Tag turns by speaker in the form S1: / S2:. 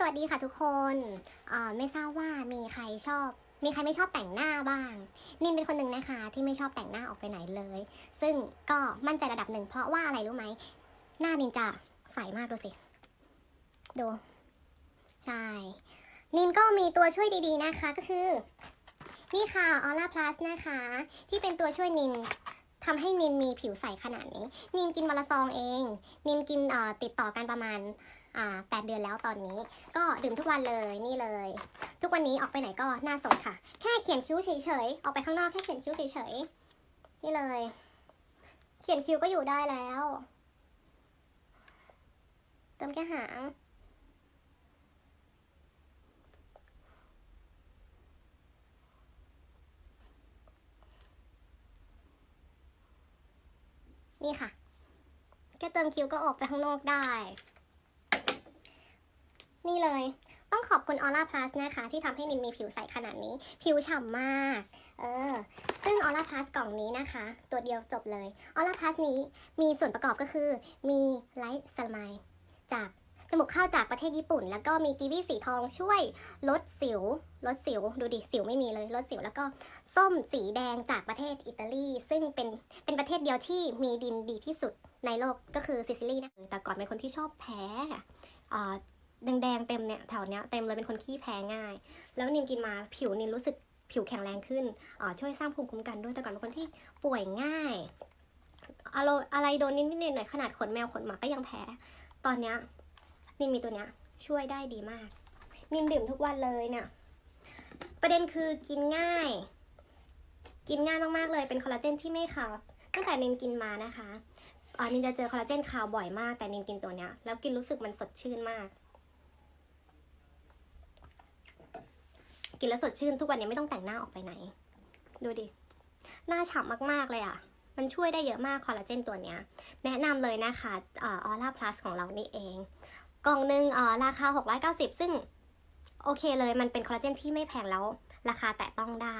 S1: สวัสดีค่ะทุกคนอ่าไม่ทราบว่ามีใครชอบ มีใครไม่ชอบแต่งหน้าบ้าง นินเป็นคนหนึ่งนะคะ ที่ไม่ชอบแต่งหน้าออกไปไหนเลย ซึ่งก็มั่นใจระดับหนึ่งเพราะว่าอะไรรู้ไหม หน้านินจะใสมากดูสิ ดู ใช่ นินก็มีตัวช่วยดีๆนะคะก็คือ นี่ค่ะ Aura Plus นะคะ ที่เป็นตัวช่วยนินทำให้นินมีผิวใสขนาดนี้ นินกินวันละซองเอง นินกินเอ่อติดต่อกันประมาณ อ่าแปดเดือนแล้วตอนนี้ ก็ดื่มทุกวันเลยนี่เลย ทุกวันนี้ออกไปไหนก็หน้าสดค่ะ แค่เขียนคิ้วเฉยๆออกไปข้างนอกแค่เขียนคิ้วเฉยๆนี่เลย เขียนคิ้วก็อยู่ได้แล้วเติมแค่หางนี่ค่ะ แค่เติมคิ้วก็ออกไปข้างนอกได้ นี่เลย ต้องขอบคุณ Aura Plus นะคะ ที่ทำให้นินมีผิวใสขนาดนี้ ผิวฉ่ำมาก เออ ซึ่ง Aura Plus กล่องนี้นะคะ ตัวเดียวจบเลย Aura Plus นี้มีส่วนประกอบก็คือ มีไลท์สมายจากจมูกข้าวจากประเทศญี่ปุ่น แล้วก็มีกีวีสีทองช่วยลดสิว ลดสิว ดูดิสิวไม่มีเลย ลดสิวแล้วก็ส้มสีแดงจากประเทศอิตาลี ซึ่งเป็นเป็นประเทศเดียวที่มีดินดีที่สุดในโลกก็คือซิซิลีนะแต่ก่อนเป็นคนที่ชอบแพ้อ่า แดงๆเต็มเนี่ยแถวเนี้ยเต็มเลยเป็นคนขี้แพ้ง่าย แล้วนินกินมาผิวนินรู้สึกผิวแข็งแรงขึ้นอ่าช่วยสร้างภูมิคุ้มกันด้วยแต่ก่อนเป็นคนที่ป่วยง่ายอะไรโดนนิดๆหน่อยๆขนาดขนแมวขนหมาก็ยังแพ้ ตอนเนี้ยนินมีตัวเนี้ยช่วยได้ดีมาก นินดื่มทุกวันเลยเนี่ยประเด็นคือกินง่าย กินง่ายมากๆเลยเป็นคอลลาเจนที่ไม่ขาวตั้งแต่นินกินมานะคะอ่านินจะเจอคอลลาเจนขาวบ่อยมากแต่นินกินตัวเนี้ยแล้วกินรู้สึกมันสดชื่นมาก กินแล้วสดชื่นทุกวันนี้ไม่ต้องแต่งหน้าออกไปไหน ดูดิ หน้าฉ่ำมาก ๆ เลยอะ มันช่วยได้เยอะมากคอลลาเจนตัวเนี้ย แนะนำเลยนะคะออร่าพลัสของเรานี่เอง กล่องหนึ่งออราคา 690 ซึ่งโอเคเลยมันเป็นคอลลาเจนที่ไม่แพงแล้ว ราคาแตะต้องได้